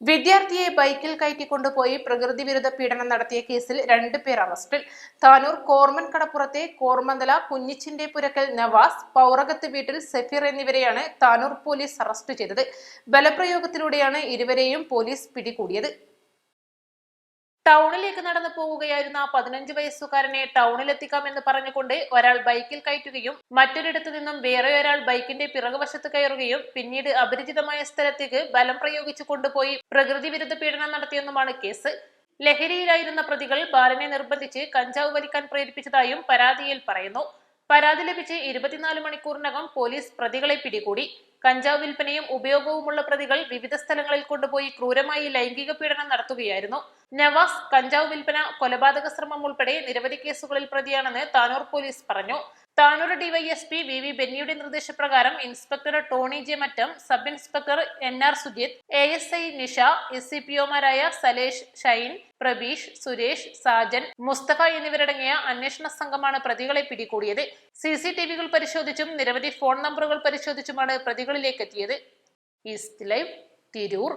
വിദ്യാർത്ഥിയെ ബൈക്കിൽ കയറ്റിക്കൊണ്ടുപോയി പ്രകൃതി വിരുദ്ധ പീഡനം നടത്തിയ കേസിൽ രണ്ടു പേർ അറസ്റ്റിൽ. താനൂർ കോർമൻ കടപ്പുറത്തെ കോർമന്തല കുഞ്ഞിച്ചിന്റെ പുരക്കൽ നവാസ് പൗറകത്ത് വീട്ടിൽ സഫീർ എന്നിവരെയാണ് താനൂർ പോലീസ് അറസ്റ്റ് ചെയ്തത്. ബലപ്രയോഗത്തിലൂടെയാണ് ഇരുവരെയും പോലീസ് പിടികൂടിയത്. ടൗണിലേക്ക് നടന്നു പോവുകയായിരുന്ന പതിനഞ്ച് വയസ്സുകാരനെ ടൗണിലെത്തിക്കാം എന്ന് പറഞ്ഞുകൊണ്ട് ഒരാൾ ബൈക്കിൽ കയറ്റുകയും മറ്റൊരിടത്തു നിന്നും വേറെ ഒരാൾ ബൈക്കിന്റെ പിറകുവശത്ത് കയറുകയും പിന്നീട് അപരിചിതമായ സ്ഥലത്തേക്ക് ബലം പ്രയോഗിച്ചു കൊണ്ടുപോയി പ്രകൃതി വിരുദ്ധ പീഡനം നടത്തിയെന്നുമാണ് കേസ്. ലഹരിയിലായിരുന്ന പ്രതികൾ ബാലനെ നിർബന്ധിച്ച് കഞ്ചാവ് വലിക്കാൻ പ്രേരിപ്പിച്ചതായും പരാതിയിൽ പറയുന്നു. പരാതി ലഭിച്ച് ഇരുപത്തിനാല് മണിക്കൂറിനകം പോലീസ് പ്രതികളെ പിടികൂടി. കഞ്ചാവ് വിൽപ്പനയും ഉപയോഗവുമുള്ള പ്രതികൾ വിവിധ സ്ഥലങ്ങളിൽ കൊണ്ടുപോയി ക്രൂരമായി ലൈംഗിക പീഡനം നടത്തുകയായിരുന്നു. നവാസ് കഞ്ചാവ് വിൽപ്പന കൊലപാതക ശ്രമം ഉൾപ്പെടെ നിരവധി കേസുകളിൽ പ്രതിയാണെന്ന് താനൂർ പോലീസ് പറഞ്ഞു. താനൂർ ഡിവൈഎസ്പി വി വി ബെന്നിയുടെ നിർദ്ദേശപ്രകാരം inspector Tony J Mattam sub inspector N R Sujith A S I Nisha S C P ഒമാരായ Salesh Shine Prabeesh Suresh Sajan Mustafa എന്നിവരടങ്ങിയ അന്വേഷണ സംഘമാണ് പ്രതികളെ പിടികൂടിയത്. സി സി ടി വികൾ പരിശോധിച്ചും നിരവധി ഫോൺ നമ്പറുകൾ പരിശോധിച്ചുമാണ് പ്രതികളിലേക്ക് എത്തിയത് ഈസ്റ്റ് ലൈവ് തിരൂർ.